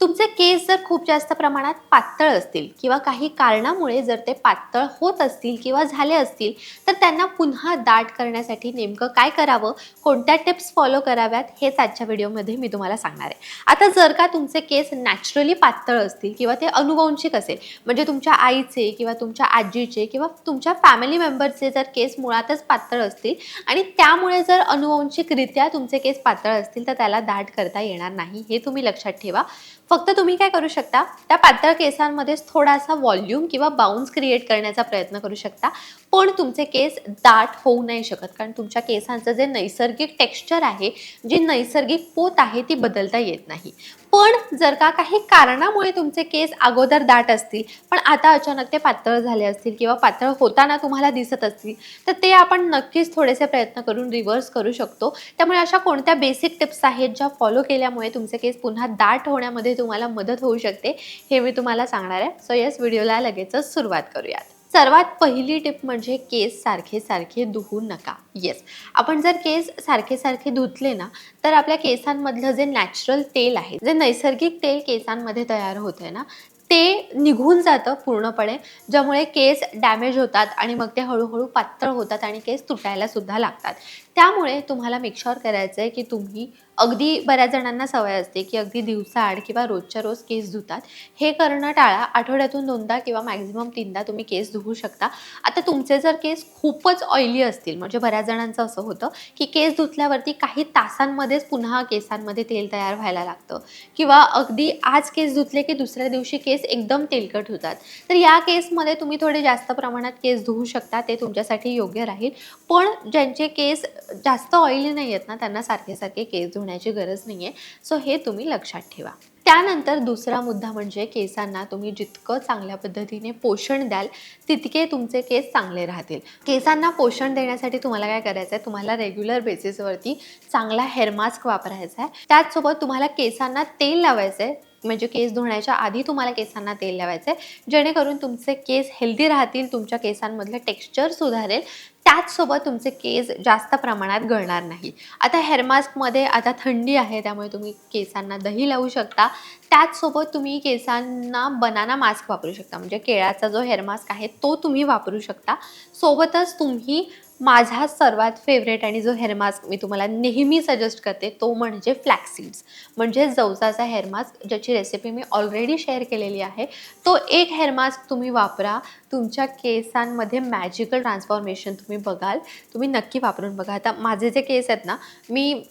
तुमचे केस जर खूप जास्त प्रमाणात पातळ असतील किंवा काही कारणामुळे जर ते पातळ होत असतील किंवा झाले असतील तर त्यांना पुन्हा दाट करण्यासाठी नेमकं काय करावं कोणत्या टिप्स फॉलो कराव्यात हेच आजच्या व्हिडिओमध्ये मी तुम्हाला सांगणार आहे. आता जर का तुमचे केस नॅचरली पातळ असतील किंवा ते अनुवंशिक असेल म्हणजे तुमच्या आईचे किंवा तुमच्या आजीचे किंवा तुमच्या फॅमिली मेंबरचे जर केस मुळातच पातळ असतील आणि त्यामुळे जर अनुवंशिकरित्या तुमचे केस पातळ असतील तर त्याला दाट करता येणार नाही हे तुम्ही लक्षात ठेवा. फक्त तुम्ही काय करू शकता त्या पातळ केसांमध्येच थोडासा व्हॉल्यूम किंवा बाउन्स क्रिएट करण्याचा प्रयत्न करू शकता. पण तुमचे केस दाट होऊ नाही शकत कारण तुमच्या केसांचं जे नैसर्गिक टेक्स्चर आहे जी नैसर्गिक पोत आहे ती बदलता येत नाही. पण जर का काही कारणामुळे तुमचे केस अगोदर दाट असतील पण आता अचानक ते पातळ झाले असतील किंवा पातळ होताना तुम्हाला दिसत असतील तर ते आपण नक्कीच थोडेसे प्रयत्न करून रिव्हर्स करू शकतो. त्यामुळे अशा कोणत्या बेसिक टिप्स आहेत ज्या फॉलो केल्यामुळे तुमचे केस पुन्हा दाट होण्यामध्ये तुम्हाला मदत होऊ शकते हे मी तुम्हाला सांगणार आहे. सो यस व्हिडिओला लगेचच सुरुवात करूयात. सर्वात पहिली टिप म्हणजे केस सारखे सारखे धुवू नका. येस आपण जर केस सारखे सारखे धुतले ना तर आपल्या केसांमधलं जे नॅचरल तेल आहे जे नैसर्गिक तेल केसांमध्ये तयार होते ना ते निघून जातं पूर्णपणे ज्यामुळे केस डॅमेज होतात आणि मग ते हळूहळू पातळ होतात आणि केस तुटायला सुद्धा लागतात. त्यामुळे तुम्हाला मेकश्योर करायचं आहे की तुम्ही अगदी बऱ्याच जणांना सवय असते की अगदी दिवसाआड किंवा रोजच्या रोज केस धुतात. हे करणं टाळा. आठवड्यातून दोनदा किंवा मॅक्झिमम तीनदा तुम्ही केस धुवू शकता. आता तुमचे जर केस खूपच ऑइली असतील म्हणजे बऱ्याच जणांचं असं होतं की केस धुतल्यावरती काही तासांमध्येच पुन्हा केसांमध्ये तेल तयार व्हायला लागतं. किंवा अगदी आज केस धुतले की दुसऱ्या दिवशी केस केस एकदम तेलकट होतात. तर या केसमध्ये तुम्ही थोडे जास्त प्रमाणात केस धुवू शकता ते तुमच्यासाठी योग्य राहील. पण ज्यांचे केस जास्त ऑइली नाही आहेत ना त्यांना सारखे सारखे केस धुण्याची गरज नाही आहे सो हे तुम्ही लक्षात ठेवा. त्यानंतर दुसरा मुद्दा म्हणजे केसांना तुम्ही जितकं चांगल्या पद्धतीने पोषण द्याल तितके तुमचे केस चांगले राहतील. केसांना पोषण देण्यासाठी तुम्हाला काय करायचं आहे तुम्हाला रेग्युलर बेसिसवरती चांगला हेअर मास्क वापरायचा आहे त्याचसोबत तुम्हाला केसांना तेल लावायचं आहे म्हणजे केस धुण्याच्या आधी तुम्हाला केसांना तेल लावायचं आहे जेणेकरून तुमचे केस हेल्दी राहतील तुमच्या केसांमधलं टेक्स्चर सुधारेल. त्याचसोबत तुमचे केस जास्त प्रमाणात गळणार नाही. आता हेअरमास्कमध्ये आता थंडी आहे त्यामुळे तुम्ही केसांना दही लावू शकता. त्याचसोबत तुम्ही केसांना बनाना मास्क वापरू शकता. म्हणजे केळाचा जो हेअरमास्क आहे तो तुम्ही वापरू शकता. सोबतच तुम्ही माझा सर्वात फेवरेट आणि जो हेअर मास्क मी तुम्हाला नेहमी सजेस्ट करते तो म्हणजे फ्लॅक्सीड्स म्हणजे जवसाचा हेअर मास्क ज्याची रेसिपी मी ऑलरेडी शेअर केलेली आहे तो एक हेअर मास्क तुम्ही वापरा. तुमच्या केसांमध्ये मॅजिकल ट्रान्सफॉर्मेशन तुम्ही बघाल. तुम्ही नक्की वापरून बघा. आता माझे जे केस आहेत ना मी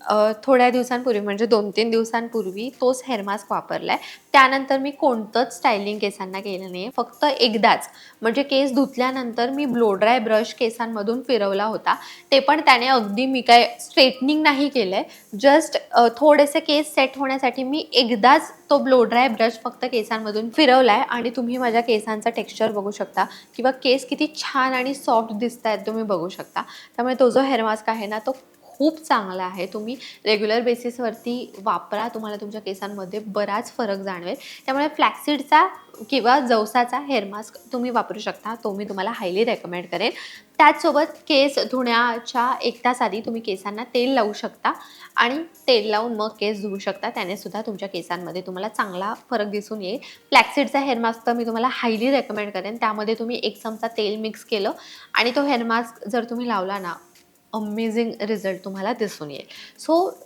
थोड्या दिवसांपूर्वी म्हणजे दोन तीन दिवसांपूर्वी तोच हेअर मास्क वापरला आहे त्यानंतर मी कोणतंच स्टायलिंग केसांना केलं नाही आहे फक्त एकदाच. म्हणजे केस धुतल्यानंतर मी ब्लो ड्राय ब्रश केसांमधून फिरवला होता. ते पण त्याने अगदी मी काय स्ट्रेटनिंग नाही केलं आहे जस्ट थोडेसे केस सेट होण्यासाठी मी एकदाच तो ब्लो ड्राय ब्रश फक्त केसांमधून फिरवला आहे आणि तुम्ही माझ्या केसांचा टेक्स्चर बघू शकता किंवा केस किती छान आणि सॉफ्ट दिसत आहेत तुम्ही बघू शकता. त्यामुळे तो जो हेअर मास्क आहे ना तो खूप चांगला आहे. तुम्ही रेग्युलर बेसिसवरती वापरा. तुम्हाला तुमच्या केसांमध्ये बराच फरक जाणवेल. त्यामुळे फ्लॅक्सीडचा किंवा जवसाचा हेअर मास्क तुम्ही वापरू शकता. तो मी तुम्हाला हायली रेकमेंड करेन. त्याचसोबत केस धुण्याच्या एक तास आधी तुम्ही केसांना तेल लावू शकता आणि तेल लावून मग केस धुवू शकता. त्याने सुद्धा तुमच्या केसांमध्ये तुम्हाला चांगला फरक दिसून येईल. फ्लॅक्सीडचा हेअर मास्क तर मी तुम्हाला हायली रेकमेंड करेन. त्यामध्ये तुम्ही एक चमचा तेल मिक्स केलं आणि तो हेअर मास्क जर तुम्ही लावला ना अमेझिंग रिझल्ट तुम्हाला दिसून येईल. सो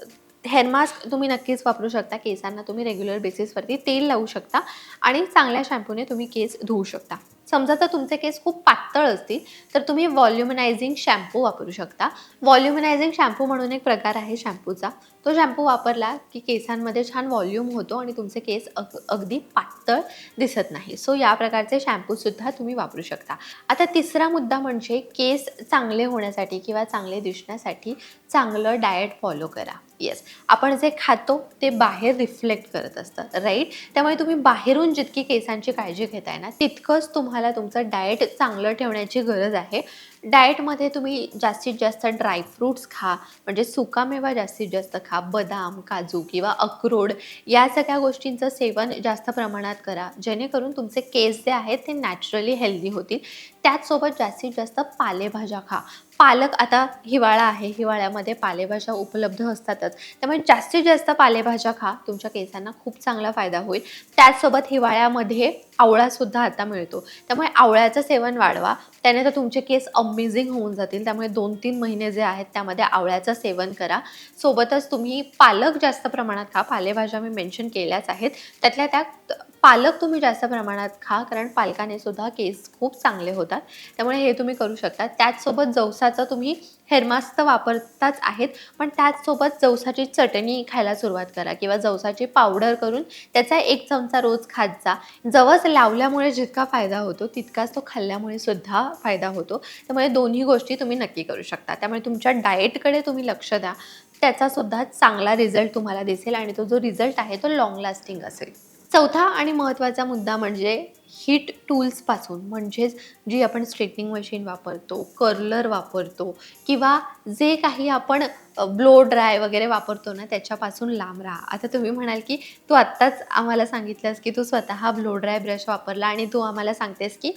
हेअर मास्क तुम्ही नक्कीच वापरू शकता. केसांना तुम्ही रेग्युलर बेसिसवरती तेल लावू शकता आणि चांगल्या शॅम्पूने तुम्ही केस धुवू शकता. समजा जर तुमचे केस खूप पातळ असतील तर तुम्ही व्हॉल्युमनायझिंग शॅम्पू वापरू शकता. व्हॉल्युमनायझिंग शॅम्पू म्हणून एक प्रकार आहे शॅम्पूचा तो शॅम्पू वापरला की केसांमध्ये छान व्हॉल्यूम होतो आणि तुमचे केस अग अगदी पातळ दिसत नाही. सो या प्रकारचे शॅम्पूसुद्धा तुम्ही वापरू शकता. आता तिसरा मुद्दा म्हणजे केस चांगले होण्यासाठी किंवा चांगले दिसण्यासाठी चांगलं डाएट फॉलो करा. येस आपण जे खातो ते बाहेर रिफ्लेक्ट करत असतं राईट त्यामुळे तुम्ही बाहेरून जितकी केसांची काळजी घेताय ना तितकंच तुम्हाला तुमचं डाएट चांगलं ठेवण्याची गरज आहे. डाएटमध्ये तुम्ही जास्तीत जास्त ड्रायफ्रूट्स खा म्हणजे सुकामेवा जास्तीत जास्त खा बदाम काजू किंवा अक्रोड या सगळ्या गोष्टींचं सेवन जास्त प्रमाणात करा. जेणेकरून तुमचे केस जे आहेत ते नॅचरली हेल्दी होतील. त्याचसोबत जास्तीत जास्त पालेभाज्या खा. पालक आता हिवाळा आहे हिवाळ्यामध्ये पालेभाज्या उपलब्ध असतातच. त्यामुळे जास्तीत जास्त पालेभाज्या खा तुमच्या केसांना खूप चांगला फायदा होईल. त्याचसोबत हिवाळ्यामध्ये आवळासुद्धा आता मिळतो. त्यामुळे आवळ्याचं सेवन वाढवा. त्याने तर तुमचे केस अमेझिंग होऊन जातील. त्यामुळे दोन तीन महिने जे आहेत त्यामध्ये आवळ्याचं सेवन करा. सोबतच तुम्ही पालक जास्त प्रमाणात खा. पालेभाज्या मी मेन्शन केल्याच आहेत. त्यातल्या त्यात पालक तुम्ही जास्त प्रमाणात खा कारण पालकाने सुद्धा केस खूप चांगले होतात. त्यामुळे हे तुम्ही करू शकता. त्याचसोबत जवसाचं तुम्ही हेरमास्त वापरताच आहेत पण त्याचसोबत जवसाची चटणी खायला सुरुवात करा किंवा जवसाची पावडर करून त्याचा एक चमचा रोज खात जा. जवस लावल्यामुळे जितका फायदा होतो तितकाच तो खाल्ल्यामुळे सुद्धा फायदा होतो. त्यामुळे दोन्ही गोष्टी तुम्ही नक्की करू शकता. त्यामुळे तुमच्या डाएटकडे तुम्ही लक्ष द्या. त्याचासुद्धा चांगला रिझल्ट तुम्हाला दिसेल आणि तो जो रिझल्ट आहे तो लॉंग लास्टिंग असेल. चौथा आणि महत्त्वाचा मुद्दा म्हणजे हीट टूल्सपासून म्हणजेच जी आपण स्ट्रेटनिंग मशीन वापरतो कर्लर वापरतो किंवा जे काही आपण ब्लो ड्राय वगैरे वापरतो ना त्याच्यापासून लांब राहा. आता तुम्ही म्हणाल की तू आत्ताच आम्हाला सांगितलंस की तू स्वतः ब्लो ड्राय ब्रश वापरला आणि तू आम्हाला सांगतेस की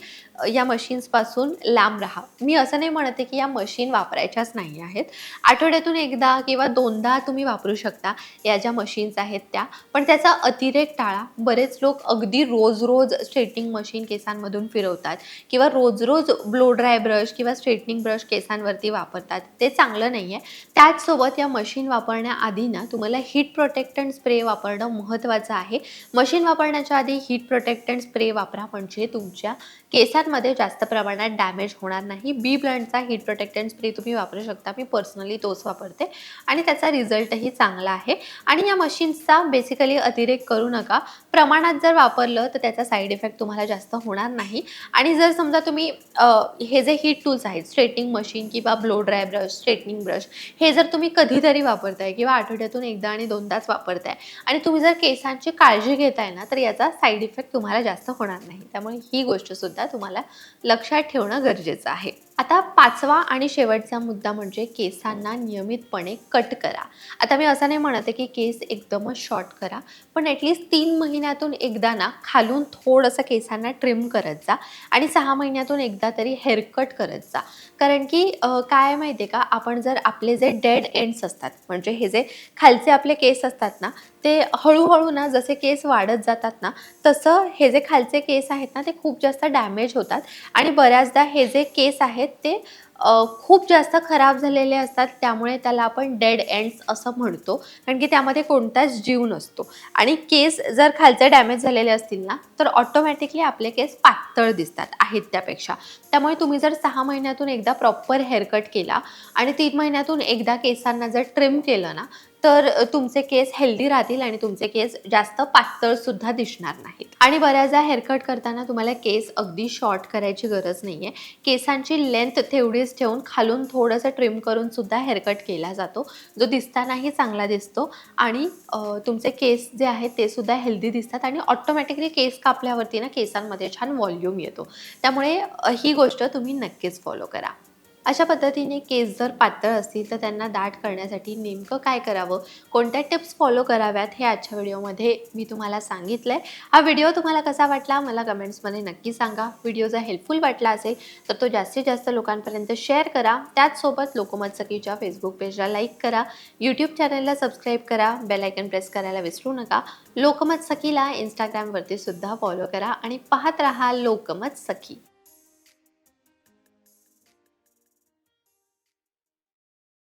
या मशीन्सपासून लांब राहा. मी असं नाही म्हणते की या मशीन वापरायच्याच नाही आहेत. आठवड्यातून एकदा किंवा दोनदा तुम्ही वापरू शकता या ज्या मशीन्स आहेत त्या पण त्याचा अतिरेक टाळा. बरेच लोक अगदी रोज रोज स्ट्रेटनिंग मशीन केसांमधून फिरवतात किंवा रोज रोज ब्लो ड्राय ब्रश किंवा स्ट्रेटनिंग ब्रश केसांवरती वापरतात. ते चांगलं नाही आहे त्याचसोबत या मशीन वापरण्याआधी ना तुम्हाला हीट प्रोटेक्टंट स्प्रे वापरणं महत्त्वाचं आहे. मशीन वापरण्याच्या आधी हीट प्रोटेक्टंट स्प्रे वापरा म्हणजे तुमच्या केसांमध्ये जास्त प्रमाणात डॅमेज होणार नाही. बी ब्रँडचा हीट प्रोटेक्टंट स्प्रे तुम्ही वापरू शकता. मी पर्सनली तोच वापरते आणि त्याचा रिझल्टही चांगला आहे. आणि या मशीन्सचा बेसिकली अतिरेक करू नका. प्रमाणात जर वापरलं तर त्याचा साईड इफेक्ट तुम्हाला जास्त होणार नाही. आणि जर समजा तुम्ही हे जे हीट टूल्स आहेत स्ट्रेटनिंग मशीन किंवा blow dry brush straightening brush हे जर तुम्ही कधीतरी वापरताय किंवा आठवड्यातून एकदा आणि दोनदाच वापरताय आणि तुम्ही जर केसांची काळजी घेताय ना तर याचा साईड इफेक्ट तुम्हाला जास्त होणार नाही. त्यामुळे ही गोष्ट सुद्धा तुम्हाला लक्षात ठेवणं गरजेचं आहे. आता पाचवा आणि शेवटचा मुद्दा म्हणजे केसांना नियमितपणे कट करा. आता मी असं नाही म्हणत आहे की केस एकदमच शॉर्ट करा पण ॲटलिस्ट तीन महिन्यातून एकदा ना खालून थोडंसं केस केसांना ट्रिम करत जा आणि सहा महिन्यातून एकदा तरी हेअरकट करत जा. कारण की काय माहिती आहे का? आपण जर आपले जे डेड एंड्स असतात म्हणजे हे जे खालचे आपले केस असतात ना ते हळूहळू ना जसे केस वाढत जातात ना तसं हे जे खालचे केस आहेत ना ते खूप जास्त डॅमेज होतात. आणि बऱ्याचदा हे जे केस आहेत ते खूप जास्त खराब झालेले असतात त्यामुळे त्याला आपण डेड एंड्स असं म्हणतो. कारण की त्यामध्ये कोणताच जीव नसतो. आणि केस जर खालचे डॅमेज झालेले असतील ना तर ऑटोमॅटिकली आपले केस पातळ दिसतात आहेत त्यापेक्षा. त्यामुळे तुम्ही जर सहा महिन्यातून एकदा प्रॉपर हेअरकट केला आणि तीन महिन्यातून एकदा केसांना जर ट्रिम केलं ना तर तुमचे केस हेल्दी राहतील आणि तुमचे केस जास्त पातळ सुद्धा दिसणार नाहीत. आणि बऱ्याचदा हेअरकट करताना तुम्हाला केस अगदी शॉर्ट करायची गरज नाही आहे केसांची लेंथ तेवढीच ठेवून खालून थोडंसं ट्रिम करून सुद्धा हेअरकट केला जातो. जो दिसतानाही चांगला दिसतो आणि तुमचे केस जे आहेत ते सुद्धा हेल्दी दिसतात आणि ऑटोमॅटिकली केस कापल्यावरती ना केसांमध्ये छान व्हॉल्यूम येतो. त्यामुळे ही गोष्ट तुम्ही नक्कीच फॉलो करा. अशा पद्धतीने केस जर पातळ असतील तर त्यांना दाट करण्यासाठी नेमकं काय करावं? कोणत्या टिप्स फॉलो कराव्यात हे आजच्या व्हिडिओमध्ये मी तुम्हाला सांगितलं आहे हा व्हिडिओ तुम्हाला कसा वाटला मला कमेंट्समध्ये नक्की सांगा. व्हिडिओ जर हेल्पफुल वाटला असेल तर तो जास्तीत जास्त लोकांपर्यंत शेअर करा. त्याचसोबत लोकमत सखीच्या फेसबुक पेजला लाईक करा. यूट्यूब चॅनलला सबस्क्राईब करा. बेलायकन प्रेस करायला विसरू नका. लोकमत सखीला इंस्टाग्रामवरती सुद्धा फॉलो करा आणि पाहत राहा लोकमत सखी